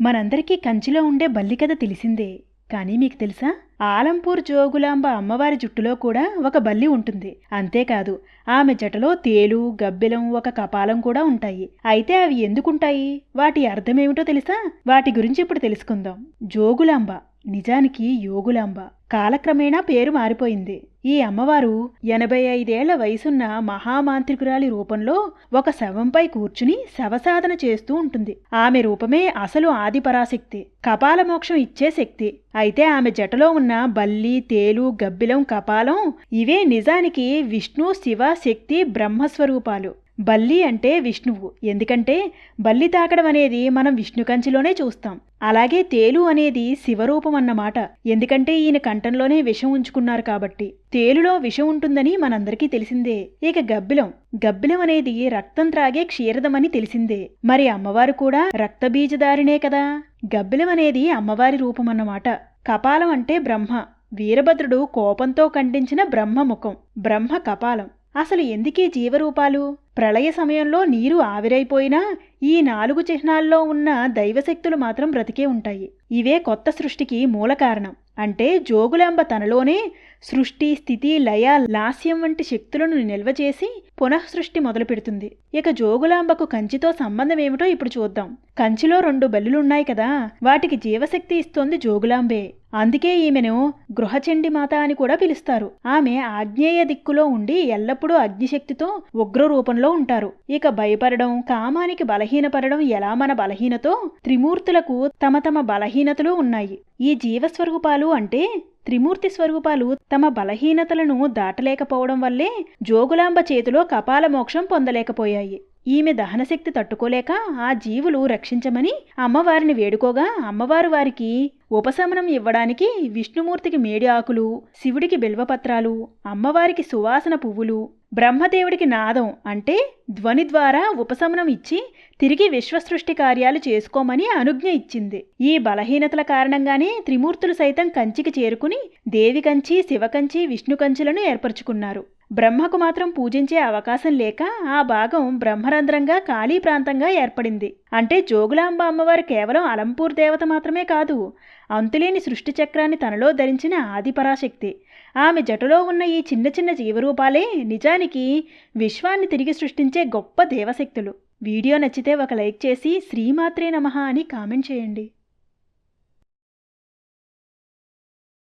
మనందరికీ కంచిలో ఉండే బల్లి కథ తెలిసిందే. కానీ మీకు తెలుసా? ఆలంపూర్ జోగులాంబ అమ్మవారి జుట్టులో కూడా ఒక బల్లి ఉంటుంది. అంతేకాదు ఆమె జటలో తేలు గబ్బెలం ఒక కపాలం కూడా ఉంటాయి. అయితే అవి ఎందుకుంటాయి? వాటి అర్థమేమిటో తెలుసా? వాటి గురించి ఇప్పుడు తెలుసుకుందాం. జోగులాంబ నిజానికి యోగులాంబ. కాలక్రమేణా పేరు మారిపోయింది. ఈ అమ్మవారు ఎనభై ఐదేళ్ళ వయసున్న మహామాంత్రికురాలి రూపంలో ఒక శవంపై కూర్చుని శవసాధన చేస్తూ ఉంటుంది. ఆమె రూపమే అసలు ఆదిపరాశక్తి కపాలమోక్షం ఇచ్చే శక్తి. అయితే ఆమె జటలో ఉన్న బల్లి తేలు గబ్బిలం కపాలం ఇవే నిజానికి విష్ణు శివ శక్తి బ్రహ్మస్వరూపాలు. బల్లి అంటే విష్ణువు. ఎందుకంటే బల్లి తాకడం అనేది మనం విష్ణు కంచిలోనే చూస్తాం. అలాగే తేలు అనేది శివరూపం అన్నమాట. ఎందుకంటే ఈయన కంఠంలోనే విషం ఉంచుకున్నారు కాబట్టి. తేలులో విషం ఉంటుందని మనందరికీ తెలిసిందే. ఇక గబ్బిలం. గబ్బిలం అనేది రక్తం త్రాగే క్షీరదమని తెలిసిందే. మరి అమ్మవారు కూడా రక్తబీజదారినే కదా? గబ్బిలం అనేది అమ్మవారి రూపం అన్నమాట. కపాలం అంటే బ్రహ్మ. వీరభద్రుడు కోపంతో ఖండించిన బ్రహ్మ ముఖం బ్రహ్మ కపాలం. అసలు ఎందుకీ జీవరూపాలు? ప్రళయ సమయంలో నీరు ఆవిరైపోయినా ఈ నాలుగు చిహ్నాల్లో ఉన్న దైవశక్తులు మాత్రం బ్రతికే ఉంటాయి. ఇవే కొత్త సృష్టికి మూల కారణం. అంటే జోగులాంబ తనలోనే సృష్టి స్థితి లయ లాస్యం వంటి శక్తులను నిల్వ చేసి పునఃసృష్టి మొదలు పెడుతుంది. ఇక జోగులాంబకు కంచితో సంబంధం ఏమిటో ఇప్పుడు చూద్దాం. కంచిలో రెండు బల్లులున్నాయి కదా వాటికి జీవశక్తి ఇస్తోంది జోగులాంబే. అందుకే ఈమెను గృహచండి మాత అని కూడా పిలుస్తారు. ఆమె ఆగ్నేయ దిక్కులో ఉండి ఎల్లప్పుడూ అగ్నిశక్తితో ఉగ్ర రూపంలో ఉంటారు. ఇక భయపడడం కామానికి బలహీనపడడం ఎలా మన బలహీనతో? త్రిమూర్తులకు తమ తమ బలహీనతలు ఉన్నాయి. ఈ జీవస్వరూపాలు అంటే త్రిమూర్తి స్వరూపాలు తమ బలహీనతలను దాటలేకపోవడం వల్లే జోగులాంబ చేతిలో కపాల మోక్షం పొందలేకపోయాయి. ఈమె దహనశక్తి తట్టుకోలేక ఆ జీవులు రక్షించమని అమ్మవారిని వేడుకోగా అమ్మవారు వారికి ఉపశమనం ఇవ్వడానికి విష్ణుమూర్తికి మేడి ఆకులు శివుడికి బిల్వపత్రాలు అమ్మవారికి సువాసన పువ్వులు బ్రహ్మదేవుడికి నాదం అంటే ధ్వని ద్వారా ఉపశమనం ఇచ్చి తిరిగి విశ్వసృష్టి కార్యాలు చేసుకోమని అనుజ్ఞ ఇచ్చింది. ఈ బలహీనతల కారణంగానే త్రిమూర్తులు సైతం కంచికి చేరుకుని దేవి కంచి శివకంచి విష్ణు కంచులను ఏర్పరచుకున్నారు. బ్రహ్మకు మాత్రం పూజించే అవకాశం లేక ఆ భాగం బ్రహ్మరంధ్రంగా ఖాళీ ప్రాంతంగా ఏర్పడింది. అంటే జోగులాంబ అమ్మవారు కేవలం అలంపూర్ దేవత మాత్రమే కాదు అంతులేని సృష్టి చక్రాన్ని తనలో ధరించిన ఆదిపరాశక్తి ఆమె జటలో ఉన్న ఈ చిన్న చిన్న జీవరూపాలే నిజానికి విశ్వాన్ని తిరిగి సృష్టించే గొప్ప దేవశక్తులు. వీడియో నచ్చితే ఒక లైక్ చేసి శ్రీమాత్రే నమః అని కామెంట్ చేయండి.